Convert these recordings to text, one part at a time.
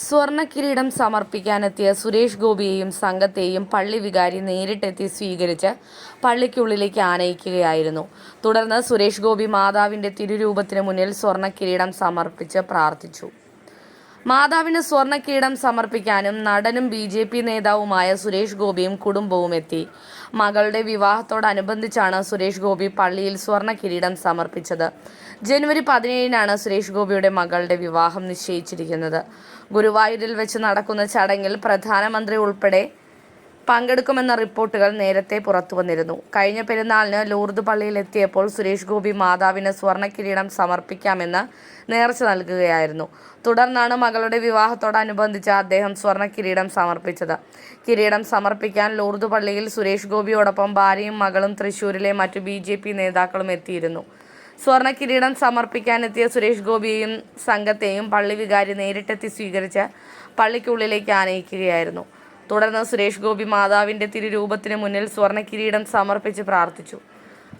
സ്വർണ കിരീടം സമർപ്പിക്കാനെത്തിയ സുരേഷ് ഗോപിയെയും സംഘത്തെയും പള്ളി വികാരി നേരിട്ടെത്തി സ്വീകരിച്ച് പള്ളിക്കുള്ളിലേക്ക് ആനയിക്കുകയായിരുന്നു. തുടർന്ന് സുരേഷ് ഗോപി മാതാവിന്റെ തിരുരൂപത്തിന് മുന്നിൽ സ്വർണ കിരീടം സമർപ്പിച്ച് പ്രാർത്ഥിച്ചു. മാതാവിന് സ്വർണ കിരീടം സമർപ്പിക്കാനും നടനും ബി ജെ പി നേതാവുമായ സുരേഷ് ഗോപിയും കുടുംബവും എത്തി. മകളുടെ വിവാഹത്തോടനുബന്ധിച്ചാണ് സുരേഷ് ഗോപി പള്ളിയിൽ സ്വർണ കിരീടം സമർപ്പിച്ചത്. ജനുവരി പതിനേഴിനാണ് സുരേഷ് ഗോപിയുടെ മകളുടെ വിവാഹം നിശ്ചയിച്ചിരിക്കുന്നത്. ഗുരുവായൂരിൽ വെച്ച് നടക്കുന്ന ചടങ്ങിൽ പ്രധാനമന്ത്രി ഉൾപ്പെടെ പങ്കെടുക്കുമെന്ന റിപ്പോർട്ടുകൾ നേരത്തെ പുറത്തു വന്നിരുന്നു. കഴിഞ്ഞ പെരുന്നാളിന് ലൂർദ് പള്ളിയിൽ എത്തിയപ്പോൾ സുരേഷ് ഗോപി മാതാവിന് സ്വർണ കിരീടം സമർപ്പിക്കാമെന്ന് നേർച്ച നൽകുകയായിരുന്നു. തുടർന്നാണ് മകളുടെ വിവാഹത്തോടനുബന്ധിച്ച് അദ്ദേഹം സ്വർണ കിരീടം സമർപ്പിച്ചത്. കിരീടം സമർപ്പിക്കാൻ ലൂർദ് പള്ളിയിൽ സുരേഷ് ഗോപിയോടൊപ്പം ഭാര്യയും മകളും തൃശൂരിലെ മറ്റു ബി നേതാക്കളും എത്തിയിരുന്നു. സ്വർണ കിരീടം സമർപ്പിക്കാനെത്തിയ സുരേഷ് ഗോപിയെയും സംഘത്തെയും പള്ളി വികാരി നേരിട്ടെത്തി സ്വീകരിച്ച് പള്ളിക്കുള്ളിലേക്ക് ആനയിക്കുകയായിരുന്നു. തുടർന്ന് സുരേഷ് ഗോപി മാതാവിന്റെ തിരുരൂപത്തിന് മുന്നിൽ സ്വർണ കിരീടം സമർപ്പിച്ച് പ്രാർത്ഥിച്ചു.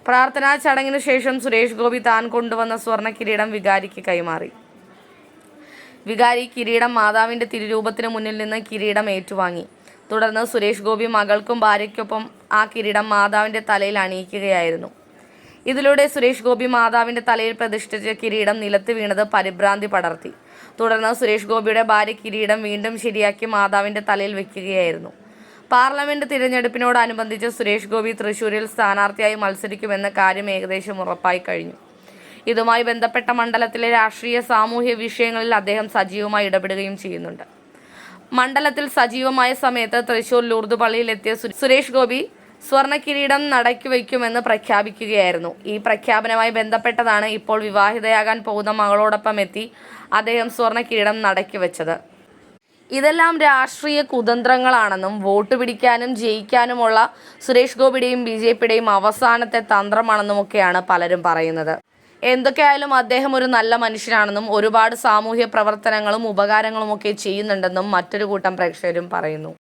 പ്രാർത്ഥനാ ചടങ്ങിന് ശേഷം സുരേഷ് ഗോപി താൻ കൊണ്ടുവന്ന സ്വർണ കിരീടം വികാരിക്ക് കൈമാറി. വികാരി കിരീടം മാതാവിന്റെ തിരുരൂപത്തിന് മുന്നിൽ നിന്ന് കിരീടം ഏറ്റുവാങ്ങി. തുടർന്ന് സുരേഷ് ഗോപി മകൾക്കും ഭാര്യയ്ക്കൊപ്പം ആ കിരീടം മാതാവിന്റെ തലയിൽ അണിയിക്കുകയായിരുന്നു. ഇതിലൂടെ സുരേഷ് ഗോപി മാതാവിന്റെ തലയിൽ പ്രതിഷ്ഠിച്ച കിരീടം നിലത്ത് വീണത് പരിഭ്രാന്തി പടർത്തി. തുടർന്ന് സുരേഷ് ഗോപിയുടെ ഭാര്യ കിരീടം വീണ്ടും ശരിയാക്കി മാതാവിന്റെ തലയിൽ വെക്കുകയായിരുന്നു. പാർലമെന്റ് തിരഞ്ഞെടുപ്പിനോടനുബന്ധിച്ച് സുരേഷ് ഗോപി തൃശൂരിൽ സ്ഥാനാർത്ഥിയായി മത്സരിക്കുമെന്ന കാര്യം ഏകദേശം ഉറപ്പായി കഴിഞ്ഞു. ഇതുമായി ബന്ധപ്പെട്ട മണ്ഡലത്തിലെ രാഷ്ട്രീയ സാമൂഹ്യ വിഷയങ്ങളിൽ അദ്ദേഹം സജീവമായി ഇടപെടുകയും ചെയ്യുന്നുണ്ട്. മണ്ഡലത്തിൽ സജീവമായ സമയത്ത് തൃശൂർ ലൂർദ് പള്ളിയിലെത്തിയ സുരേഷ് ഗോപി സ്വർണ കിരീടം നടക്കി വയ്ക്കുമെന്ന് പ്രഖ്യാപിക്കുകയായിരുന്നു. ഈ പ്രഖ്യാപനവുമായി ബന്ധപ്പെട്ടതാണ് ഇപ്പോൾ വിവാഹിതയാകാൻ പോകുന്ന മകളോടൊപ്പം എത്തി അദ്ദേഹം സ്വർണ കിരീടം നടക്കി വെച്ചത്. ഇതെല്ലാം രാഷ്ട്രീയ കുതന്ത്രങ്ങളാണെന്നും വോട്ട് പിടിക്കാനും ജയിക്കാനുമുള്ള സുരേഷ് ഗോപിയുടെയും ബി ജെ പിയുടെയും അവസാനത്തെ തന്ത്രമാണെന്നുമൊക്കെയാണ് പലരും പറയുന്നത്. എന്തൊക്കെയായാലും അദ്ദേഹം ഒരു നല്ല മനുഷ്യനാണെന്നും ഒരുപാട് സാമൂഹ്യ പ്രവർത്തനങ്ങളും ഉപകാരങ്ങളുമൊക്കെ ചെയ്യുന്നുണ്ടെന്നും മറ്റൊരു കൂട്ടം പ്രേക്ഷകരും പറയുന്നു.